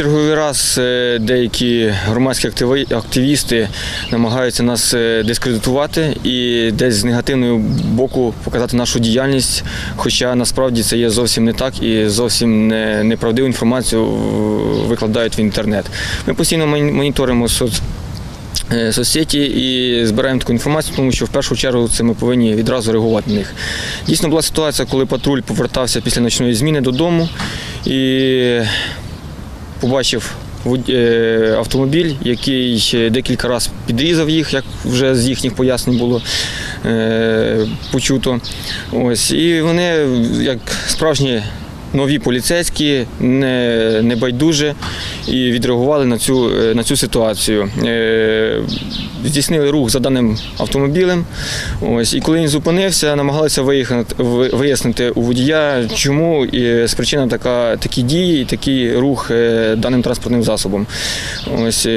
черговий раз е, деякі громадські активісти намагаються нас е, дискредитувати і десь з негативного боку показати нашу діяльність. Хоча насправді це є зовсім не так і зовсім не, неправдиву інформацію викладають в інтернет. Ми постійно моніторимо соц, е, соцсеті і збираємо таку інформацію, тому що в першу чергу це ми повинні відразу реагувати на них. Дійсно була ситуація, коли патруль повертався після ночної зміни додому і побачив е, автомобіль, який декілька разів підрізав їх, як вже з їхніх пояснень було е, почуто. Ось, і вони, як справжні нові поліцейські, не, не байдуже і відреагували на цю, е, на цю ситуацію. Е, Здійснили рух за даним автомобілем. Ось, і коли він зупинився, намагалися виїхати, вияснити у водія, чому і спричинена така, такі дії і такий рух е, даним транспортним засобом. Ось,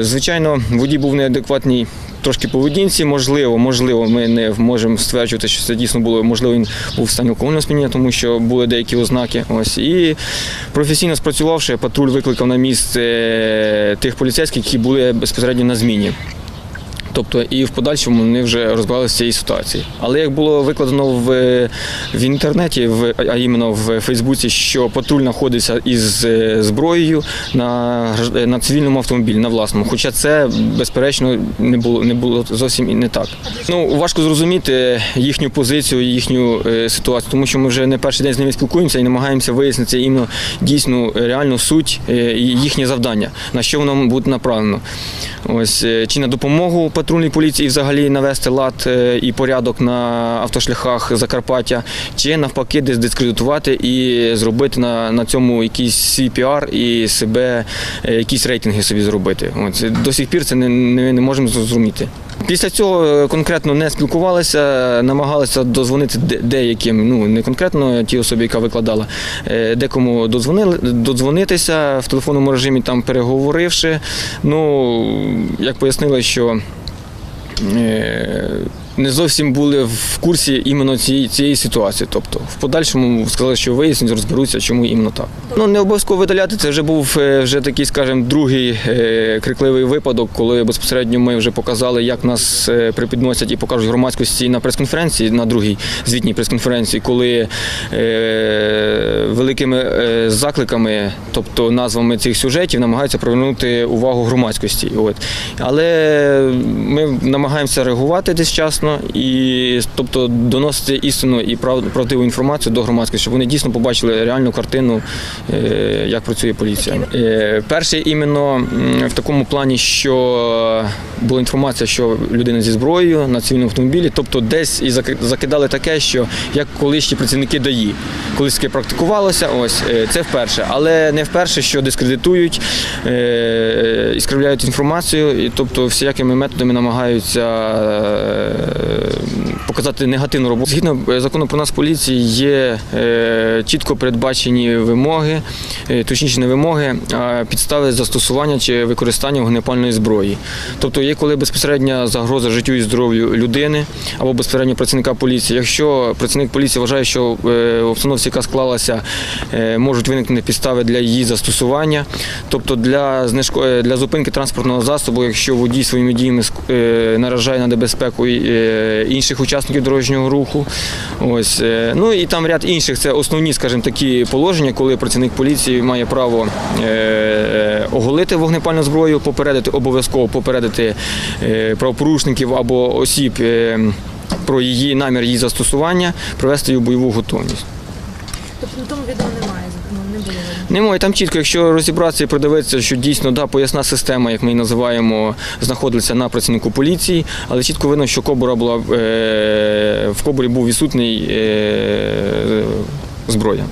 звичайно, водій був неадекватній. Трошки поведінці, можливо, можливо, ми не можемо стверджувати, що це дійсно було. Можливо, він був в стані алкогольного сп'яніння, тому що були деякі ознаки. Ось і професійно спрацювавши, патруль викликав на місце е, тих поліцейських, які були безпосередньо на зміні. Тобто і в подальшому вони вже розбиралися з цієї ситуації. Але як було викладено в, в інтернеті, в, а іменно в Фейсбуці, що патруль знаходиться із е, зброєю на, на цивільному автомобілі, на власному. Хоча це, безперечно, не було, не було зовсім і не так. Ну, важко зрозуміти їхню позицію, їхню е, ситуацію, тому що ми вже не перший день з ними спілкуємося і намагаємося вияснити іменно дійсну е, реальну суть і їхнє завдання, на що воно буде направлено. Ось чи на допомогу патрульній поліції взагалі навести лад е, і порядок на автошляхах Закарпаття, чи навпаки десь дискредитувати і зробити на, на цьому якийсь свій піар і себе е, якісь рейтинги собі зробити. От, до сих пір це не, не, не можемо зрозуміти. Після цього е, конкретно не спілкувалися, намагалися дозвонити деяким, ну не конкретно ті особі, яка викладала, декому додзвонили, додзвонитися в телефонному режимі, там переговоривши. Ну, як пояснили, що е, не зовсім були в курсі іменно цієї, цієї ситуації. Тобто, в подальшому сказали, що вияснять, розберуться, чому іменно так. Ну не обов'язково видаляти. Це вже був е, вже такий, скажімо, другий е, крикливий випадок, коли безпосередньо ми вже показали, як нас е, припідносять і покажуть громадськості на прес-конференції, на другій звітній прес-конференції, коли е, великими закликами, тобто назвами цих сюжетів, намагаються привернути увагу громадськості. От. Але ми намагаємося реагувати десь вчасно і тобто доносити істину і прав- правдиву інформацію до громадськості, щоб вони дійсно побачили реальну картину, е, як працює поліція. Е, Перший іменно в такому плані, що була інформація, що людина зі зброєю на цивільному автомобілі, тобто десь і заки- закидали таке, що як колишні працівники ДАІ. Колись таке практикувалося, ось е, це вперше, але не вперше, що дискредитують, е, і скривляють інформацію, і тобто всілякими методами намагаються показати негативну роботу. Згідно е, закону про нас поліції є е, чітко передбачені вимоги, е, точніше не вимоги, а підстави застосування чи використання вогнепальної зброї. Тобто є коли безпосередня загроза життю і здоров'ю людини або безпосередньо працівника поліції. Якщо працівник поліції вважає, що в обстановці, яка склалася, можуть виникнути підстави для її застосування, тобто для для зупинки транспортного засобу, якщо водій своїми діями наражає на небезпеку інших учасників дорожнього руху. Ось е, ну і там ряд інших. Це основні, скажімо, такі положення, коли працівник поліції має право е, е, оголити вогнепальну зброю, попередити обов'язково попередити е, правопорушників або осіб. е, Про її намір її застосування, привести її в бойову готовність. Тобто на тому відео немає. Немає там чітко, якщо розібратися і придивитися, що дійсно да, поясна система, як ми її називаємо, знаходиться на працівнику поліції, але чітко видно, що кобура була е, в кобурі був відсутній е, зброя.